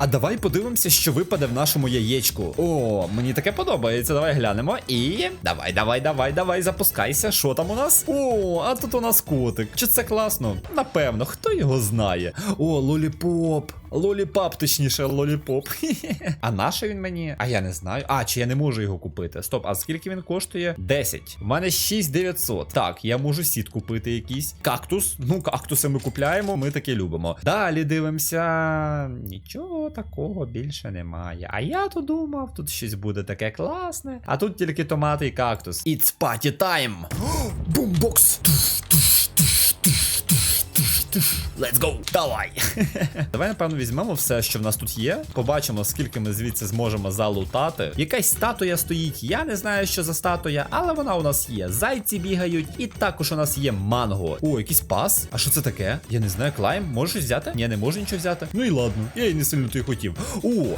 А давай подивимося, що випаде в нашому яєчку. О, мені таке подобається. Давай глянемо. І. Давай, давай, давай, давай, запускайся. Що там у нас? О, а тут у нас котик. Чи це класно? Напевно, хто його знає. О, лоліпоп. Лоліпап, точніше, лоліпоп. А наш він мені? А я не знаю. А, чи я не можу його купити? Стоп, а скільки він коштує? 10. У мене 6900. Так, я можу сіт купити якийсь. Кактус. Ну, кактуси ми купляємо, ми таке любимо. Далі дивимося. Нічого такого більше немає. А я то думав, тут щось буде таке класне. А тут тільки томати і кактус. It's party time! Бумбокс! Let's go! Давай! Давай, напевно, візьмемо все, що в нас тут є. Побачимо, скільки ми звідси зможемо залутати. Якась статуя стоїть. Я не знаю, що за статуя, але вона у нас є. Зайці бігають, і також у нас є манго. О, якийсь пас. А що це таке? Я не знаю, клайм. Можеш взяти? Ні, не можу нічого взяти. Ну і ладно, я і не сильно то й хотів. О,